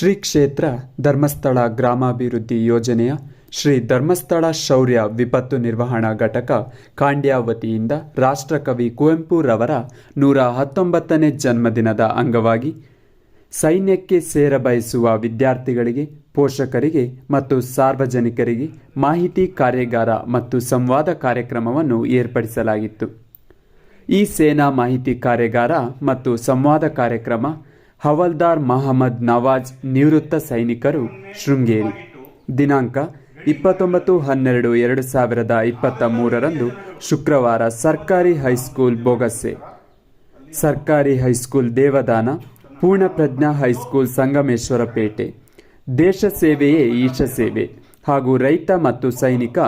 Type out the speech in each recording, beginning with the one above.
ಶ್ರೀ ಕ್ಷೇತ್ರ ಧರ್ಮಸ್ಥಳ ಗ್ರಾಮಾಭಿವೃದ್ಧಿ ಯೋಜನೆಯ ಶ್ರೀ ಧರ್ಮಸ್ಥಳ ಶೌರ್ಯ ವಿಪತ್ತು ನಿರ್ವಹಣಾ ಘಟಕ ಖಾಂಡ್ಯ ವತಿಯಿಂದ ರಾಷ್ಟ್ರಕವಿ ಕುವೆಂಪುರವರ ನೂರ ಹತ್ತೊಂಬತ್ತನೇ ಜನ್ಮದಿನದ ಅಂಗವಾಗಿ ಸೈನ್ಯಕ್ಕೆ ಸೇರಬಯಸುವ ವಿದ್ಯಾರ್ಥಿಗಳಿಗೆ, ಪೋಷಕರಿಗೆ ಮತ್ತು ಸಾರ್ವಜನಿಕರಿಗೆ ಮಾಹಿತಿ, ಕಾರ್ಯಾಗಾರ ಮತ್ತು ಸಂವಾದ ಕಾರ್ಯಕ್ರಮವನ್ನು ಏರ್ಪಡಿಸಲಾಗಿತ್ತು. ಈ ಸೇನಾ ಮಾಹಿತಿ ಕಾರ್ಯಾಗಾರ ಮತ್ತು ಸಂವಾದ ಕಾರ್ಯಕ್ರಮ ಹವಲ್ದಾರ್ ಮಹಮ್ಮದ್ ನವಾಜ್ ನಿವೃತ್ತ ಸೈನಿಕರು ಶೃಂಗೇರಿ. ದಿನಾಂಕ ಇಪ್ಪತ್ತೊಂಬತ್ತು ಹನ್ನೆರಡು ಎರಡು ಸಾವಿರದ ಇಪ್ಪತ್ತ ಮೂರರಂದು ಶುಕ್ರವಾರ ಸರ್ಕಾರಿ ಹೈಸ್ಕೂಲ್ ಬೊಗಸೆ ಸರ್ಕಾರಿ high school Devadana, Poornaprajna high school Sangameshwarpet. ದೇಶ ಸೇವೆಯೇ ಈಶ ಸೇವೆ ಹಾಗೂ ರೈತ ಮತ್ತು ಸೈನಿಕ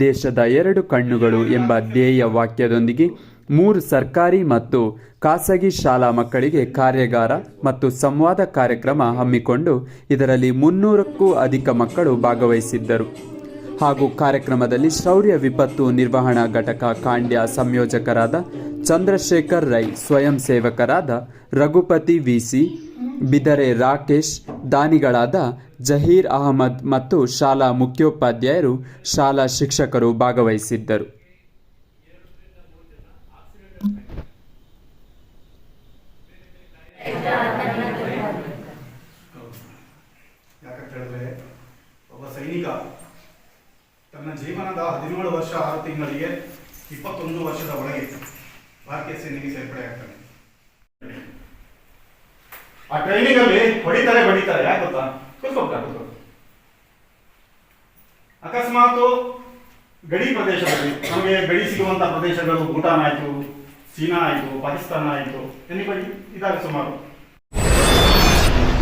ದೇಶದ ಎರಡು ಕಣ್ಣುಗಳು ಎಂಬ ಧ್ಯೇಯ ವಾಕ್ಯದೊಂದಿಗೆ ಮೂರು ಸರ್ಕಾರಿ ಮತ್ತು ಖಾಸಗಿ ಶಾಲಾ ಮಕ್ಕಳಿಗೆ ಕಾರ್ಯಾಗಾರ ಮತ್ತು ಸಂವಾದ ಕಾರ್ಯಕ್ರಮ ಹಮ್ಮಿಕೊಂಡು ಇದರಲ್ಲಿ ಮುನ್ನೂರಕ್ಕೂ ಅಧಿಕ ಮಕ್ಕಳು ಭಾಗವಹಿಸಿದ್ದರು. ಹಾಗೂ ಕಾರ್ಯಕ್ರಮದಲ್ಲಿ ಶೌರ್ಯ ವಿಪತ್ತು ನಿರ್ವಹಣಾ ಘಟಕ ಕಾಂಡ್ಯ ಸಂಯೋಜಕರಾದ ಚಂದ್ರಶೇಖರ್ ರೈ, ಸ್ವಯಂ ಸೇವಕರಾದ ರಘುಪತಿ ವಿಸಿ ಬಿದರೆ ರಾಕೇಶ್, ದಾನಿಗಳಾದ ಜಹೀರ್ ಅಹಮದ್ ಮತ್ತು ಶಾಲಾ ಮುಖ್ಯೋಪಾಧ್ಯಾಯರು ಶಾಲಾ ಶಿಕ್ಷಕರು ಭಾಗವಹಿಸಿದ್ದರು. ಸೈನಿಕ ತನ್ನ ಜೀವನದ ಹದಿನೇಳು ವರ್ಷ ಆರು ತಿಂಗಳಿಗೆ ಇಪ್ಪತ್ತೊಂದು ವರ್ಷದ ಒಳಗೆ ಭಾರತೀಯ ಸೇನೆಗೆ ಸೇರ್ಪಡೆ ಆಗ್ತಾನೆ. ಆ ಟ್ರೈನಿಂಗ್ ಅಲ್ಲಿ ಹೊಡಿತಾರೆ ಹೊಡಿತಾರೆ ಯಾಕೆ ಗೊತ್ತಾ? ಕೂತ್ಕೊಳ್ತಾ ಕೂತ್ಕೊ ಅಕಸ್ಮಾತ್ ಗಡಿ ಪ್ರದೇಶದಲ್ಲಿ ನಮಗೆ ಗಡಿ ಸಿಗುವಂತಹ ಪ್ರದೇಶಗಳು ಭೂಟಾನ್ ಆಯಿತು, ಚೀನಾ ಆಯಿತು, ಪಾಕಿಸ್ತಾನ ಆಯಿತು ಎನಿಬಡಿ ಇದಾಗ ಸುಮಾರು.